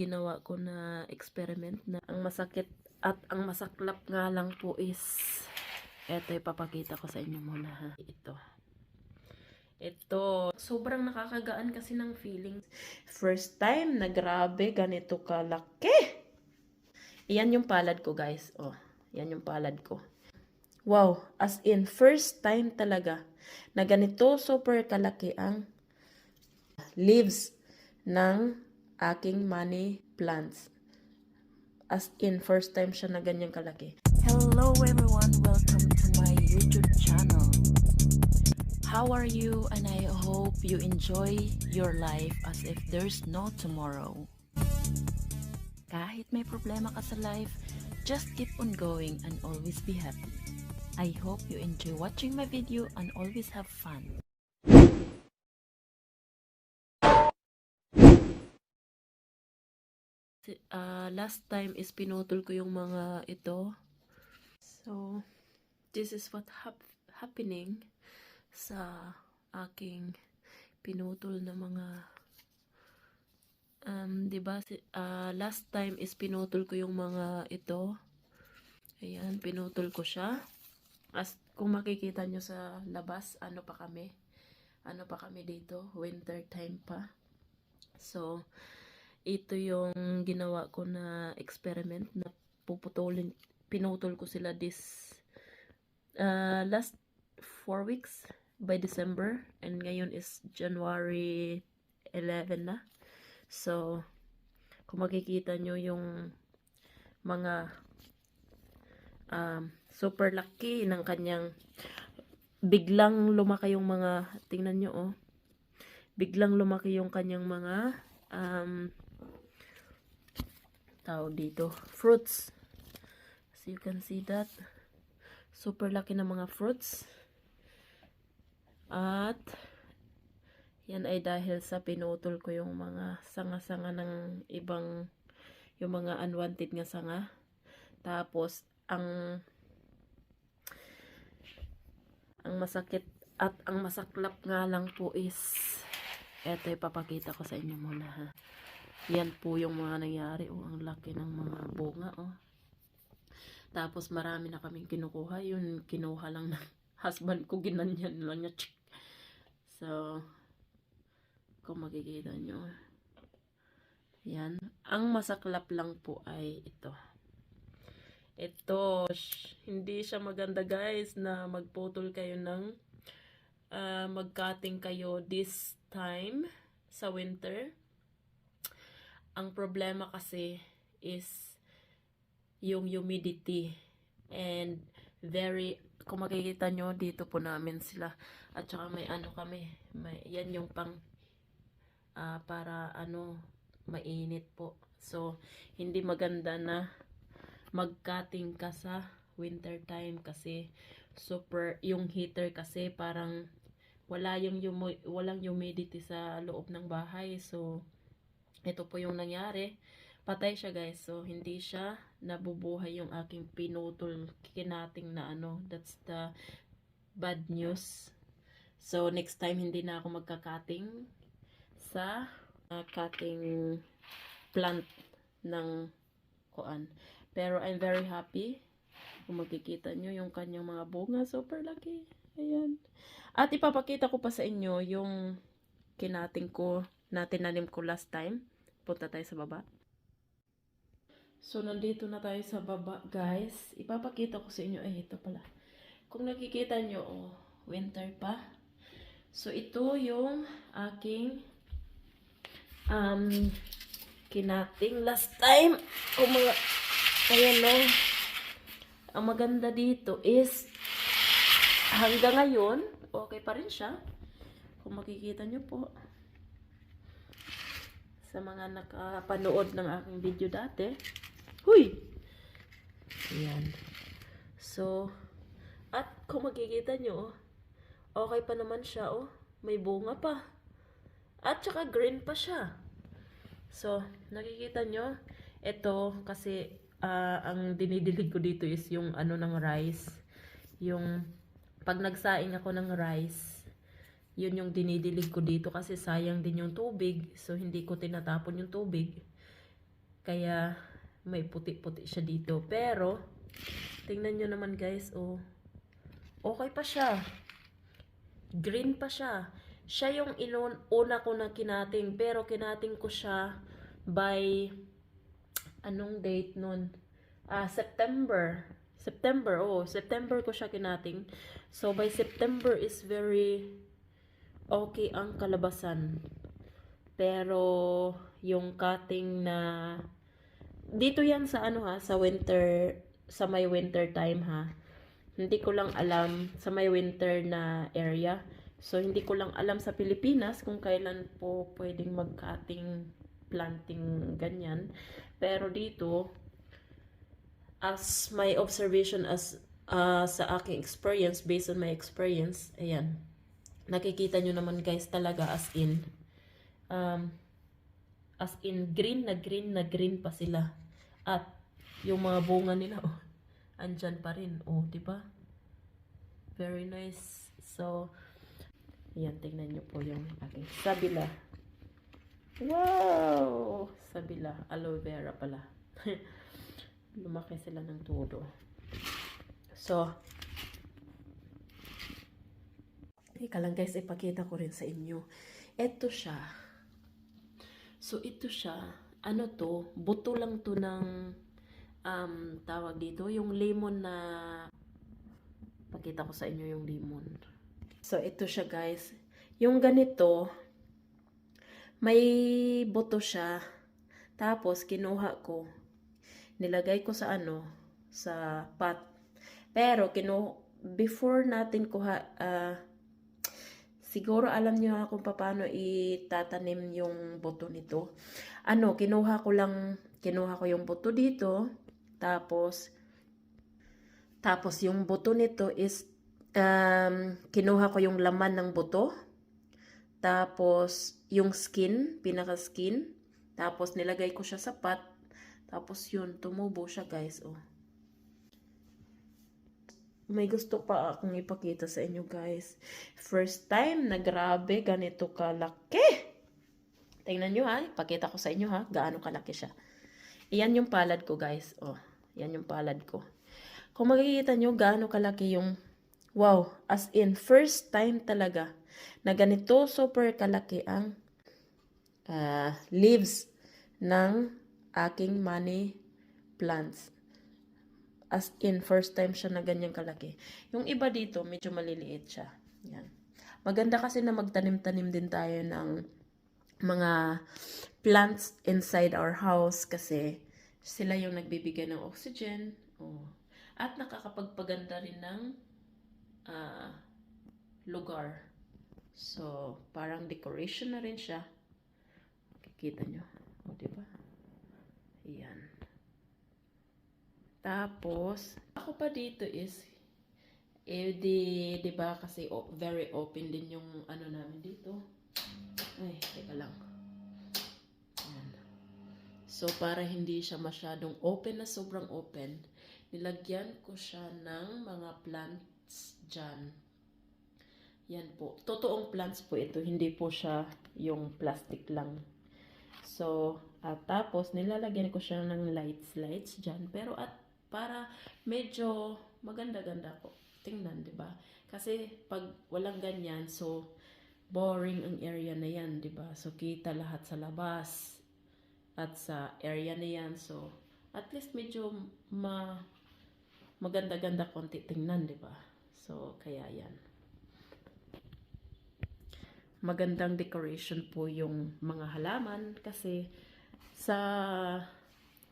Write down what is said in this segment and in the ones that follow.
ginawa ko na experiment na ang masakit at ang masaklap nga lang po is eto ipapakita ko sa inyo muna ha. Ito. Ito. Sobrang nakakagaan kasi ng feelings. First time na grabe ganito kalaki. Iyan yung palad ko guys. Oh, yan yung palad ko. Wow, as in first time talaga na ganito super kalaki ang leaves ng aking money plants. As in first time siya na ganyang kalaki. Hello everyone, welcome to my YouTube channel. How are you? And I hope you enjoy your life as if there's no tomorrow. Kahit may problema ka sa life, just keep on going and always be happy. I hope you enjoy watching my video and always have fun. Ah, last time is pinutol ko yung mga ito. So, this is what hap- happening sa aking pinutol na mga um, 'di ba ah, last time is pinutol ko yung mga ito. Ayan, pinutol ko siya. As kung makikita nyo sa labas, ano pa kami? Ano pa kami dito? Winter time pa. So, ito yung ginawa ko na experiment na puputulin pinutol ko sila this uh, last four weeks by December and ngayon is January 11 na. So kung makikita nyo yung mga um, super laki ng kanyang biglang lumaki yung mga tingnan nyo oh. Biglang lumaki yung kanyang mga um, tawag dito, fruits. So you can see that. Super laki ng mga fruits. At, yan ay dahil sa pinutol ko yung mga sanga-sanga ng ibang, yung mga unwanted nga sanga. Tapos, ang, ang masakit at ang masaklap nga lang po is, eto ipapakita ko sa inyo muna ha. Yan po yung mga nangyari. Oh, ang laki ng mga bunga. Oh. Tapos marami na kaming kinukuha. Yun, kinuha lang ng husband ko. Ginanyan lang niya. Chik. So, kung makikita nyo. Yan. Ang masaklap lang po ay ito. Ito, hindi siya maganda guys na magputol kayo ng ah, mag-cutting kayo this time sa winter. Ang problema kasi is yung humidity. And very kung makikita nyo dito po namin sila. At saka may ano kami may, yan yung pang ah, para ano mainit po. So hindi maganda na mag-cutting ka sa winter time kasi super yung heater kasi parang wala yung walang humidity sa loob ng bahay. So ito po yung nangyari. Patay siya guys. So, hindi siya nabubuhay yung aking pinutol kinating na ano. That's the bad news. So, next time hindi na ako magka-cutting sa uh, cutting plant ng kuan. Pero I'm very happy. Kung makikita nyo yung kanyang mga bunga, super laki. Ayan. At ipapakita ko pa sa inyo yung kinating ko na tinanim ko last time. Punta tayo sa baba. So, nandito na tayo sa baba, guys. Ipapakita ko sa inyo. Ay, ito pala. Kung nakikita nyo, oh, winter pa. So, ito yung aking um, kinating last time. Kung mga, ayan no. Ang maganda dito is hanggang ngayon, okay pa rin siya. Kung makikita nyo po sa mga nakapanood ng aking video dati. Huy! Ayan. So, at kung makikita nyo, oh, okay pa naman siya, oh. May bunga pa. At saka green pa siya. So, nakikita nyo, ito kasi ah, ang dinidilig ko dito is yung ano ng rice. Yung pag nagsaing ako ng rice, yun yung dinidilig ko dito kasi sayang din yung tubig. So, hindi ko tinatapon yung tubig. Kaya may puti-puti siya dito. Pero, tingnan nyo naman guys, oh. Okay pa siya. Green pa siya. Siya yung inun una ko na kinating. Pero kinating ko siya by, anong date nun? Ah, September. September, oh. September ko siya kinating. So, by September is very okay ang kalabasan. Pero, yung cutting na, dito yan sa ano ha, sa winter, sa may winter time ha. Hindi ko lang alam sa may winter na area. So, hindi ko lang alam sa Pilipinas kung kailan po pwedeng mag-cutting, planting, ganyan. Pero dito, as my observation as ah, sa aking experience, based on my experience, ayan, nakikita nyo naman guys talaga as in, um, as in green na green na green pa sila. At yung mga bunga nila, oh, andyan pa rin. Oh, di ba? Very nice. So, ayan, tingnan nyo po yung aking sabila. Wow! Sabila. Aloe vera pala. Lumaki sila ng todo. So, Teka lang guys, ipakita ko rin sa inyo. Ito siya. So, ito siya. Ano to? Buto lang to ng um, tawag dito. Yung lemon na pakita ko sa inyo yung lemon. So, ito siya guys. Yung ganito, may buto siya. Tapos, kinuha ko. Nilagay ko sa ano, sa pot. Pero, kinu before natin kuha, ah, siguro alam niyo ha kung paano itatanim yung buto nito. Ano, kinuha ko lang, kinuha ko yung buto dito. Tapos, tapos yung buto nito is, um, kinuha ko yung laman ng buto. Tapos, yung skin, pinaka-skin. Tapos, nilagay ko siya sa pot. Tapos, yun, tumubo siya, guys. Oh. May gusto pa akong ipakita sa inyo, guys. First time na grabe, ganito kalaki. Tingnan nyo, ha. Ipakita ko sa inyo, ha. Gaano kalaki siya. Iyan yung palad ko, guys. Oh, yan yung palad ko. Kung makikita nyo, gaano kalaki yung Wow, as in, first time talaga na ganito super kalaki ang ah, leaves ng aking money plants. As in, first time siya na ganyang kalaki. Yung iba dito, medyo maliliit siya. Yan. Maganda kasi na magtanim-tanim din tayo ng mga plants inside our house kasi sila yung nagbibigay ng oxygen. Oh. At nakakapagpaganda rin ng ah, lugar. So, parang decoration na rin siya. Kikita nyo. O, diba? Yan. Tapos, ako pa dito is, eh, di, di ba kasi o- very open din yung ano namin dito. Ay, teka lang. Yan. So, para hindi siya masyadong open na sobrang open, nilagyan ko siya ng mga plants dyan. Yan po. Totoong plants po ito. Hindi po siya yung plastic lang. So, at tapos, nilalagyan ko siya ng lights, lights dyan. Pero at para medyo maganda-ganda ko. Tingnan, di ba? Kasi pag walang ganyan, so boring ang area na yan, di ba? So, kita lahat sa labas at sa area na yan. So, at least medyo ma maganda-ganda konti tingnan, di ba? So, kaya yan. Magandang decoration po yung mga halaman kasi sa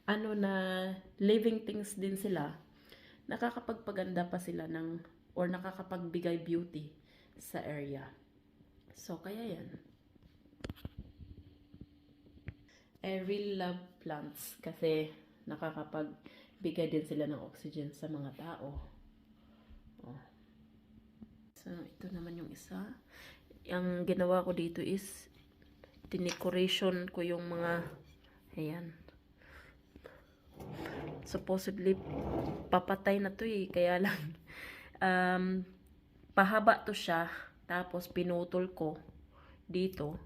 ano na living things din sila, nakakapagpaganda pa sila ng or nakakapagbigay beauty sa area. So, kaya yan. I really love plants kasi nakakapagbigay din sila ng oxygen sa mga tao. Oh. So, ito naman yung isa. Ang ginawa ko dito is dinecoration ko yung mga ayan. Supposedly papatay na to eh, kaya lang um, pahaba to siya tapos pinutol ko dito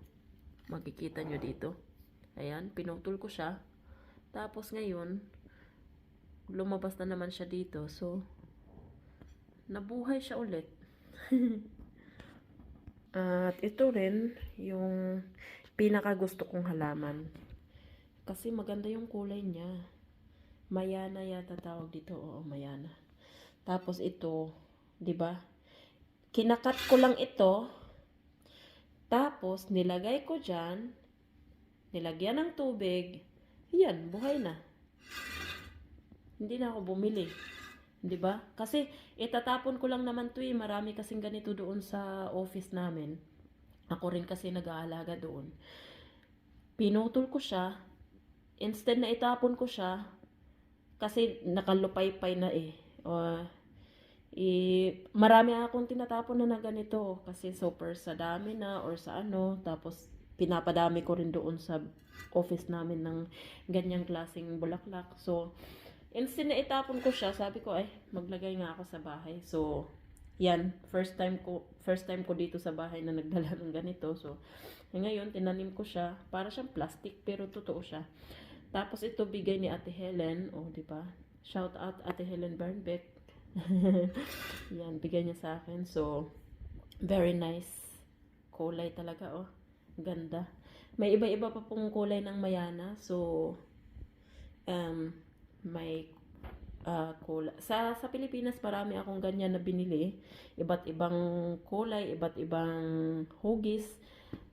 makikita nyo dito ayan, pinutol ko siya Tapos ngayon, lumabas na naman siya dito. So, nabuhay siya ulit. At ito rin, yung pinaka gusto kong halaman. Kasi maganda yung kulay niya. Mayana yata tawag dito. Oo, mayana. Tapos ito, 'di ba? Kinakat ko lang ito. Tapos nilagay ko diyan. Nilagyan ng tubig. Yan, buhay na. Hindi na ako bumili. 'Di ba? Kasi itatapon ko lang naman 'to eh. Marami kasing ganito doon sa office namin. Ako rin kasi nag-aalaga doon. Pinutol ko siya. Instead na itapon ko siya, kasi nakalupay-pay na eh. O, i, marami akong tinatapon na na ganito kasi super sa dami na or sa ano. Tapos pinapadami ko rin doon sa office namin ng ganyang klaseng bulaklak. So, instead na itapon ko siya, sabi ko ay maglagay nga ako sa bahay. So, yan, first time ko first time ko dito sa bahay na nagdala ng ganito. So, ngayon tinanim ko siya para siyang plastic pero totoo siya. Tapos ito bigay ni Ate Helen, oh, di ba? Shout out Ate Helen Bernbeck. yan, bigay niya sa akin. So, very nice. Kulay talaga, oh. Ganda. May iba-iba pa pong kulay ng mayana. So, um, may ah, kulay. Sa, sa Pilipinas, marami akong ganyan na binili. Iba't ibang kulay, iba't ibang hugis.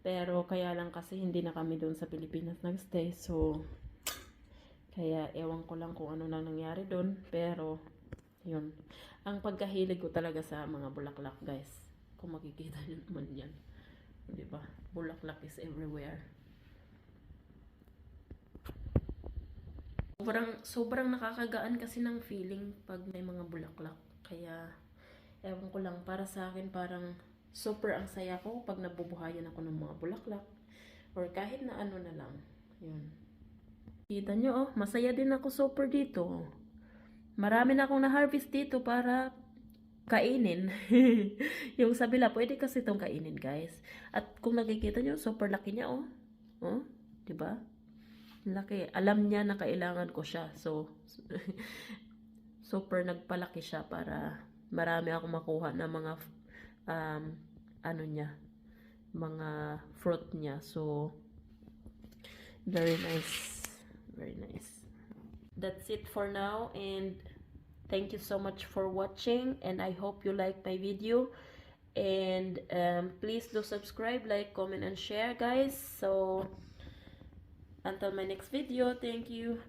Pero kaya lang kasi hindi na kami doon sa Pilipinas nagstay. So, kaya ewan ko lang kung ano na nangyari doon. Pero, yun. Ang pagkahilig ko talaga sa mga bulaklak, guys. Kung makikita nyo naman yan. Di ba? Bulaklak is everywhere. Sobrang, sobrang nakakagaan kasi ng feeling pag may mga bulaklak. Kaya, ewan ko lang, para sa akin parang super ang saya ko pag nabubuhayan ako ng mga bulaklak. Or kahit na ano na lang. Yun. Kita nyo, oh, masaya din ako super dito. Marami na akong na-harvest dito para kainin. yung sa bila, pwede kasi itong kainin, guys. At kung nakikita nyo, super laki niya, oh. Oh, di ba? Laki. Alam niya na kailangan ko siya. So, super nagpalaki siya para marami akong makuha ng mga um, ano niya, mga fruit niya. So, very nice. Very nice. That's it for now and thank you so much for watching and I hope you like my video and um, please do subscribe, like, comment and share guys. So, until my next video, thank you.